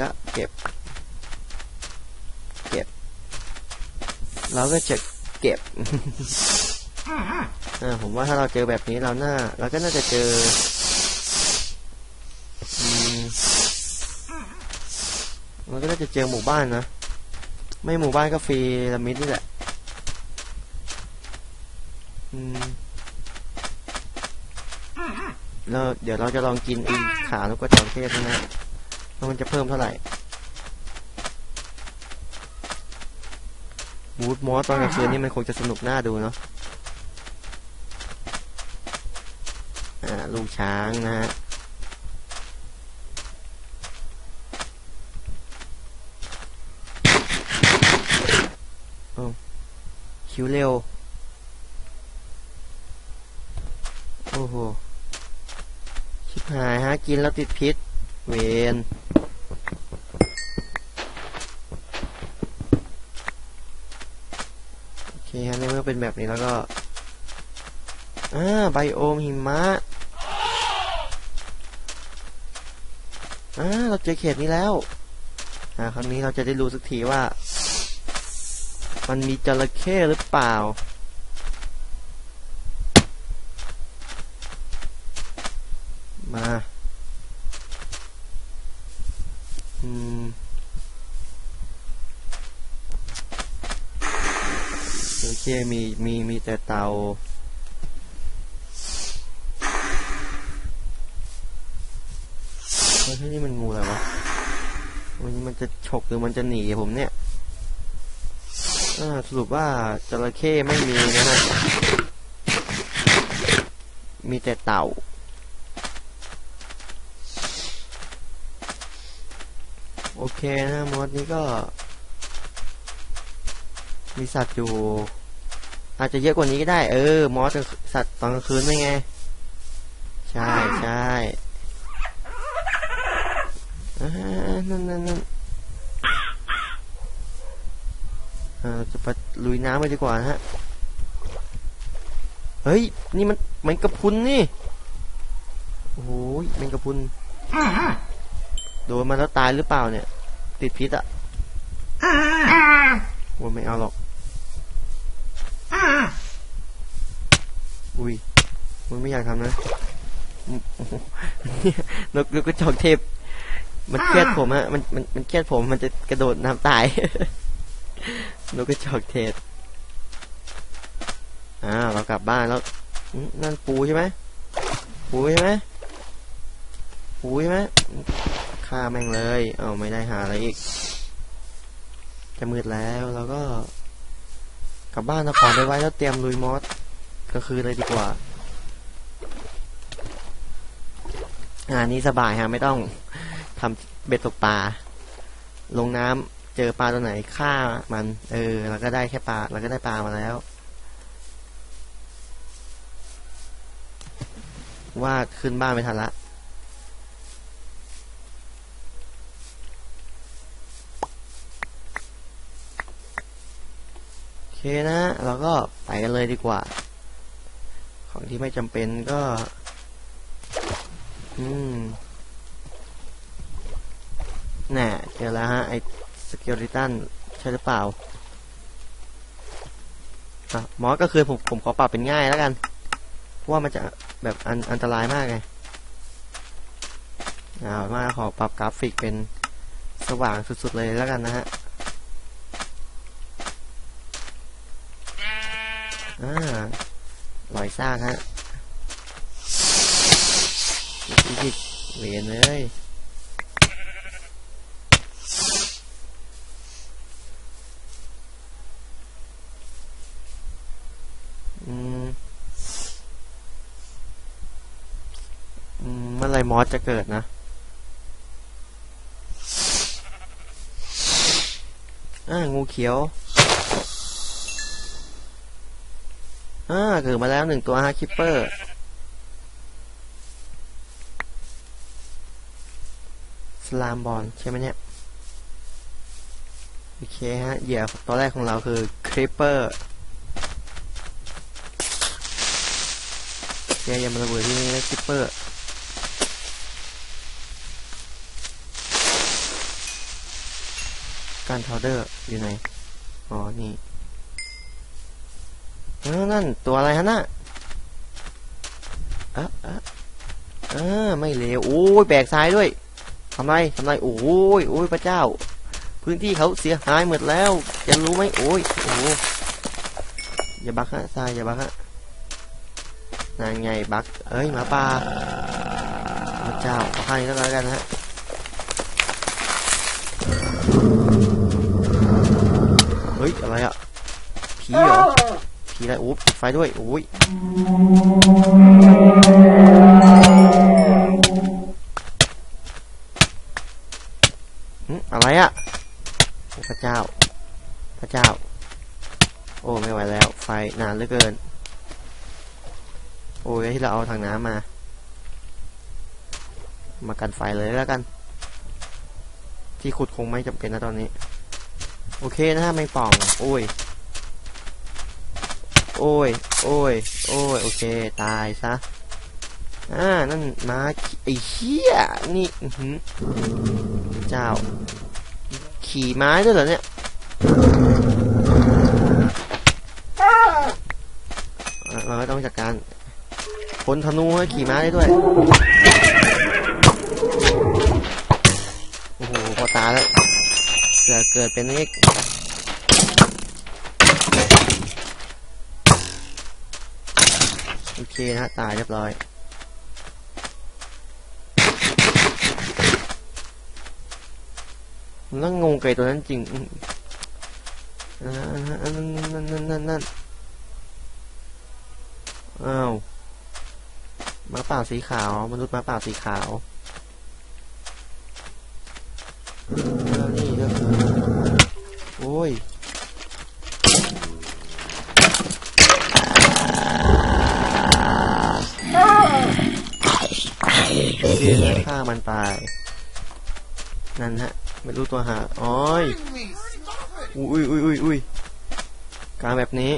ก็เก็บ เก็บ เราก็จะเก็บอ่าผมว่าถ้าเราเจอแบบนี้เราหน่าเราก็น่าจะเจอมเราก็น่าจะเจอหมู่บ้านนะ ไม่หมู่บ้านก็ฟรีละมิดนี่แหละอืมแล้วเดี๋ยวเราจะลองกินอีขานกกระจอกเทศนะ มันจะเพิ่มเท่าไหร่บูทมอสตอนกลางคืนนี่มันคงจะสนุกน่าดูเนาะอ่าลูกช้างนะฮะโอ้คิวเร็ว โอ้โหชิบหายฮะ กินแล้วติดพิษ เวนโอเคฮะในเมื่อเป็นแบบนี้แล้วก็ อ่า ไบโอมหิมะ อ่า เราเจอเขตนี้แล้ว อ่า ครั้งนี้เราจะได้รู้สักทีว่า มันมีจระเข้หรือเปล่ามา อืมจระเข้มี มีมีแต่เตา เฮ้ยนี่มันงูอะไรวะ มันมันจะฉกหรือมันจะหนีผมเนี่ยสรุปว่าจระเข้ไม่มีนะฮะ มีแต่เต่า โอเคนะมอสนี้ก็ มีสัตว์อยู่ อาจจะเยอะกว่านี้ก็ได้ เออ มอสสัตว์ตอนกลางคืนไม่ไง ใช่ใช่นั่นนั่นนั่นอ่าเราจะไปลุยน้ำไปดีกว่านะฮะ เฮ้ย นี่มันมันกระพุนนี่ โอ้โหแมงกระพุน โดนมาแล้วตายหรือเปล่าเนี่ย ติดพิษอะว่าไม่เอาหรอก อุ้ยมันไม่อยากทำนะอืมโอ้โหเนี่ยนกกระจอกเทพ มันเครียดผมอะมันมันมันเครียดผมมันจะกระโดดน้ำตายนกกระจอกเทศอ่าเรากลับบ้านแล้วนั่นปูใช่ไหมปูใช่ไหมปูใช่ไหมฆ่าแม่งเลย เอาไม่ได้หาอะไรอีก จะมืดแล้วเราก็ กลับบ้านเอาของไปไว้แล้วเตรียมลุยมอส ก็คือเลยดีกว่าอ่านนี้สบายฮะไม่ต้องทำเบ็ดตกปลา ลงน้ำเจอปลาตัวไหนฆ่ามัน เออเราก็ได้แค่ปลาเราก็ได้ปลามาแล้ว ว่าขึ้นบ้านไม่ทันละโอเคนะเราก็ไปกันเลยดีกว่า ที่ไม่จำเป็นก็ อืมน่ะเจอแล้วฮะ ไอ้สเกลิตันใช่หรือเปล่าอะมอสก็คือผมผมขอปรับเป็นง่ายแล้วกัน เพราะว่ามันจะแบบอันอันตรายมากไงเอามาขอปรับกราฟิกเป็นสว่างสุดๆเลยแล้วกันนะฮะอ่า ลอยซากฮะอีกเหรียญเลยอืมอืมเมื่อไรมอสจะเกิดนะ อ่า งูเขียว อ่าเกิดมาแล้วหนึ่งตัวฮะคิปเปอร์สลามบอลใช่ไหมเนี่ย โอเคฮะ เหยื่อตัวแรกของเราคือคริปเปอร์แกอย่ามาระเบิดที่นี่นะคริปเปอร์การพาวเดอร์อยู่ไหน อ๋อ นี่ เออนั่นตัวอะไรฮะน่ะเอะเอะเออไม่เลวโอ้ยแบกทรายด้วยทำไรทำไรโอ้ยโอ้ยพระเจ้า พื้นที่เขาเสียหายหมดแล้วจะรู้ไหมโอ้ยโอ้อย่าบักฮะทรายอย่าบักฮะนานไงบักเอ้ยหมาป่าพระเจ้าเอาให้แล้วกันฮะเฮ้ยอะไรอะผีเหรอ ผีไรโอ้ปิดไฟด้วยโอ้ยอะไรอะพระเจ้า พระเจ้า โอ้ไม่ไหวแล้ว ไฟนานเหลือเกิน โอ้ยที่เราเอาทางน้ำมา มากันไฟเลยแล้วกัน ที่ขุดคงไม่จำเป็นนะตอนนี้ โอเคนะฮะไม่ป่อง โอ้ย โอ้ย โอ้ย โอ้ย โอเค ตายซะ อ่า นั่นมาไอ้เหี้ย นี่เจ้า ขี่ม้าด้วยเหรอเนี่ย เราต้องจัดการคนธนูให้ขี่ม้าได้ด้วย โอ้โห พอตาแล้วเสือเกิดเป็นเอก โอเคนะ ตายเรียบร้อยผมนั่งงงไก่ตัวนั้นจริงอืมอ่านั่นนั่นนั่นนั่นนั่นอ้าวมาป่าสีขาว มนุษย์มาป่าสีขาวนี่ก็คือโอ้ย เดี๋ยวฆ่า มันตาย นั่นฮะ ไม่รู้ตัวหาโอ้ยอุ้ยอุ้ยอุ้ยอุ้ยการแบบนี้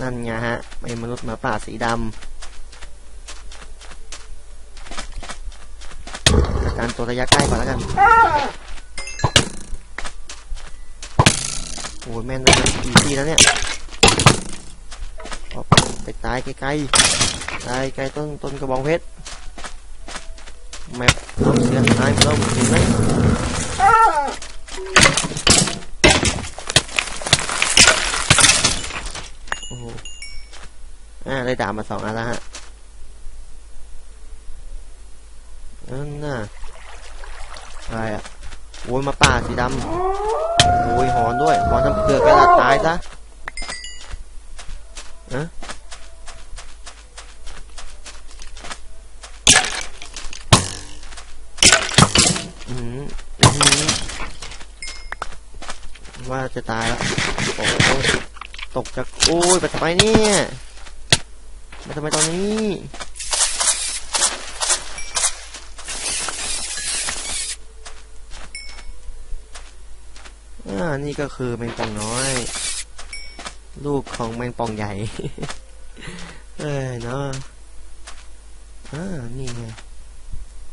นั่นไงฮะไอ้มนุษย์หมาป่าสีดำการตัวระยะใกล้ก่อนแล้วกันโอ้ยแม่นเลยอีทีแล้วเนี่ยออกไปตายไกลๆตายไกลต้นต้นกระบองเพชร แมปความเสียหายของเราเห็นไหมโอ้โหอ่าได้ดาบมาสองอันแล้วฮะนั่นน่ะอะไรอะโอ้ยมาป่าสีดำโอ้ยหอนด้วยหอนทำเผือกกระดาษตายซะอะอืมอืม ว่าจะตายแล้วโอ้ตกจากโอ้ยไปทำไมเนี่ยมาทำไมตอนนี้อ่านี่ก็คือแมงป่องน้อย ลูกของแมงป่องใหญ่ เอ้ยเนาะอ่านี่ไง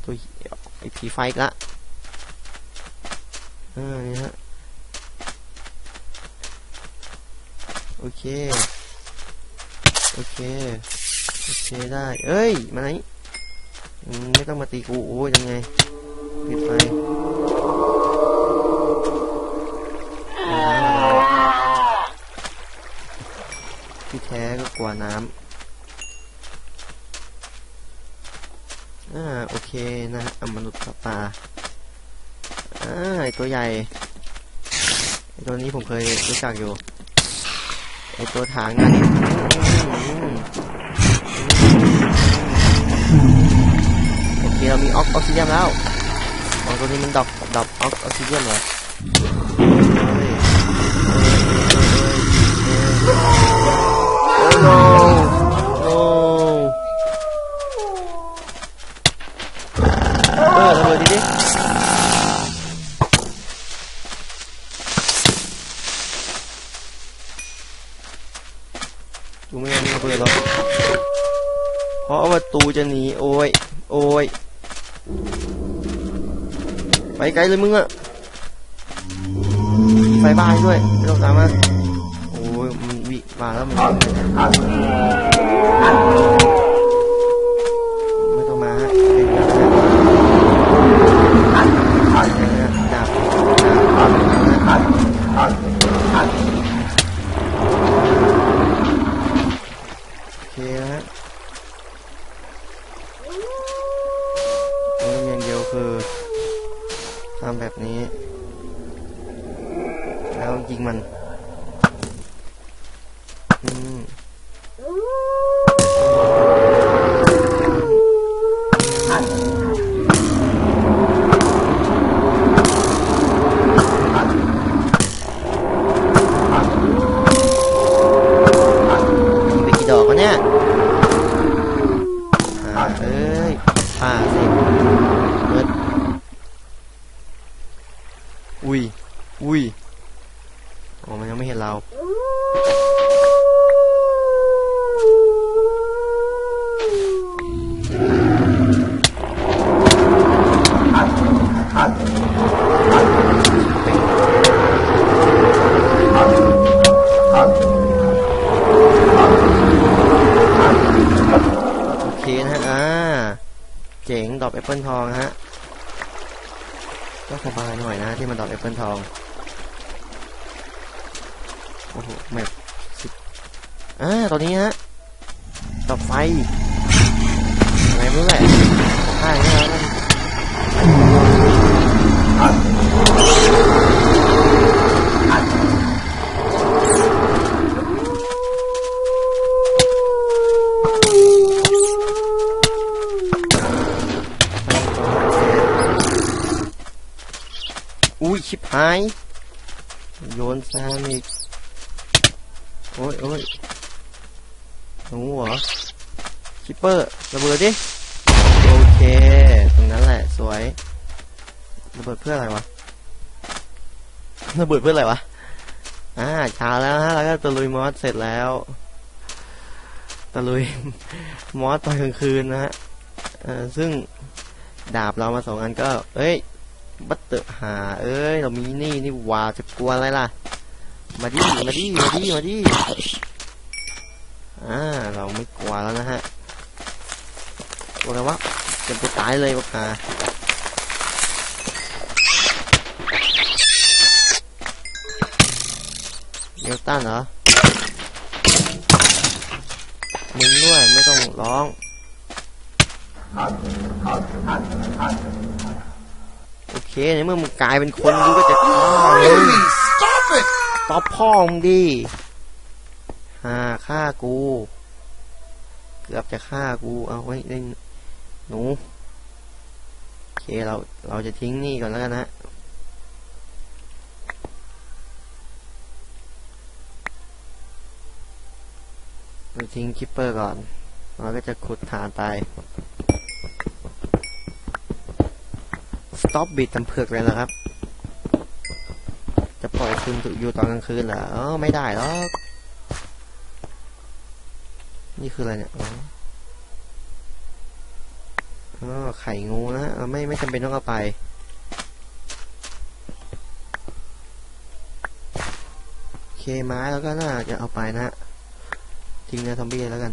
ตัวเหี้ยไอผีไฟอีกละอ่านี่ฮะ โอเค โอเค โอเคได้ เอ้ย มาไหนไม่ต้องมาตีกู โอ้ยยังไง ปิดไฟที่แท้ก็กลัวน้ำ อ่า โอเคนะอมนุษย์กับปลาอ่าไอตัวใหญ่ ตัวนี้ผมเคยรู้จักอยู่ อตัวถางนั่นโอเคเรามีออกออกซิเจนแล้วของตัวนี้มันดอกดอกออกออกซิเจนเหรอ เลยมึงอะไฟบ้านด้วยไม่ต้องตามมาโอ้ยมันวิมาแล้วมันไม่ต้องมาฮะเป็นแบบนั้นดาบดาบโอเคนะฮะต้องอย่างเดียวคือ ทำแบบนี้ แล้วยิงมัน อืมยิงไปกี่ดอกวะเนี่ยอ่าเอ้ยผ่าสิเบิดอุ้ย อุ้ย อ๋อมันยังไม่เห็นเรา โอเคนะฮะ อ่า ดอกแอปเปิลทองฮะก็สบายหน่อยนะที่มันดอกแอปเปิลทองโอ้โหแมปสิบอ่าตอนนี้ฮะดอปไฟอะไรไม่รู้แหละข้างนี้แล้วกันอุ้ย ชิบ หาย โยนซามอีก โอ้ยโอ้ยหนูเหรอคิปเปอร์ระเบิดดิ โอเค ตรงนั้นแหละ สวยระเบิดเพื่ออะไรวะระเบิดเพื่ออะไรวะอ่าเช้าแล้วฮะแล้วก็ตะลุยมอสเสร็จแล้วตะลุยมอสตอนกลางคืนนะฮะซึ่งดาบเรามาสองอันก็ เอ้ย บัตเตอร์หา เอ้ย เรามีนี่นี่ว่าจะกลัวอะไรล่ะ มาดิ มาดิ มาดิ มาดิ อ่า เราไม่กลัวแล้วนะฮะกลัวอะไรวะจะไปตายเลยปะกาเดลตันเหรอมึงด้วยไม่ต้องร้อง เคในเมื่อมึงกลายเป็นคนกูก็จะฆ่ามึง Stop it! ตอบพ่อมึงดิฮ่าฆ่ากู เกือบจะฆ่ากูเอาไว้เล่นหนูโอเคเราเราจะทิ้งนี่ก่อนแล้วกันนะเราทิ้งคิปเปอร์ก่อนเราก็จะขุดฐานไป ต็อปบิดทำเผือกเลยนะครับ จะปล่อยคุณอยู่ตอนกลางคืนเหรออไม่ได้หรอกนี่คืออะไรเนี่ยอ๋อไข่งูนะไม่ไม่จำเป็นต้องเอาไปเคไม้แล้วก็น่าจะเอาไปนะฮะทิ้งเนื้อซอมบี้แล้วกัน